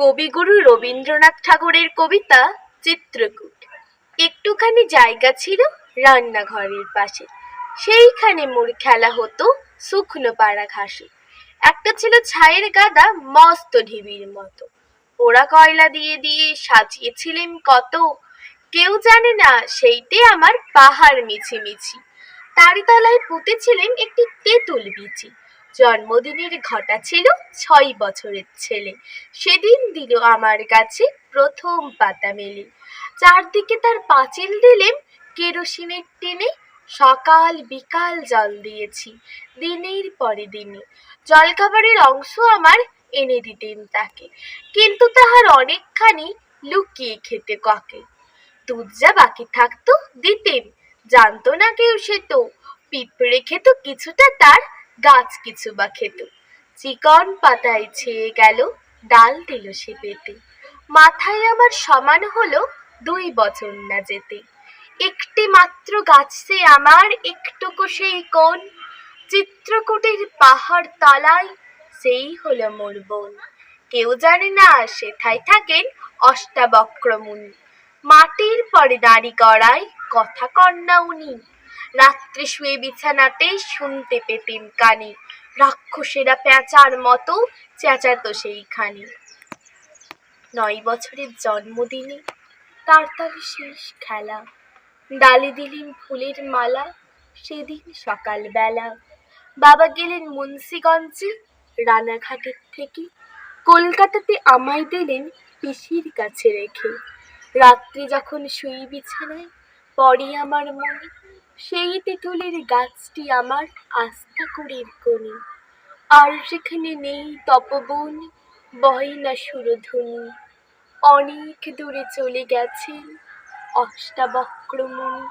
কবিগুরু রবীন্দ্রনাথ ঠাকুরের কবিতা চিত্রকূট। একটুখানি জায়গা ছিল রান্নাঘরের পাশে। সেইখানে মোর খেলা হতো শুকনো পাড়া ঘাসে। একটা ছিল ছায়ের গাদা মস্ত ঢিবির মতো। পোড়া কয়লা দিয়ে দিয়ে সাজিয়েছিলেন কত। কেউ জানে না সেইতে আমার পাহাড় মিছিমিছি। তারি তলায় পুঁতেছিলেন একটি তেঁতুল বিচি। জন্মদিনের ঘটা ছিল ছয় বছরের ছেলে। সেদিন দিল আমার কাছে প্রথম পাতা মেলে। চারদিকে তার পাঁচিল দিলেন কেরোসিনের টেনে। সকাল বিকাল জল দিয়েছি দিনের পরে দিনে। জলখাবারের অংশ আমার এনে দিতেন তাকে। কিন্তু তাহার অনেকখানি লুকিয়ে খেতে ককে। দুধ যা বাকি থাকতো দিতেন। জানতো না কেউ সে তো। পিঁপড়ে খেত কিছুটা তার গাছ কিছু বা খেত। চিকন পাতায় ছেয়ে গেল, ডাল দিল সে পেতে মাথায় আমার সমান হলো দুই বছর না যেতে। একটি মাত্র গাছ আমার, একটুকু সেই কোন চিত্রকূটের পাহাড় তলায় সেই হলো মোর বোন। কেউ জানে না সেথায় থাকেন অষ্টাবক্র মুনি মাটির পরে দাঁড়ি করায় কথা কন্যা উনি। রাত্রে শুয়ে বিছানাতে শুনতে পেতেন কানে। রাক্ষসেরা প্যাঁচার মতো চেঁচাতো সেইখানে। নয় বছরের জন্মদিনে তার তলে শেষ খেলা। ডালে দিলেন ফুলের মালা সেদিন সকালবেলা। বাবা গেলেন মুন্সিগঞ্জে, রানাঘাটের থেকে কলকাতাতে আমায় দিলেন পিসির কাছে রেখে। রাত্রি যখন শুই বিছানায় পড়ে আমার মনে সেই তেঁতুলের গাছটি আমার আস্থা করির কোণে। আর সেখানে নেই তপবন বয় না সুরধুনি অনেক দূরে চলে গেছেন অষ্টাবক্র মুনি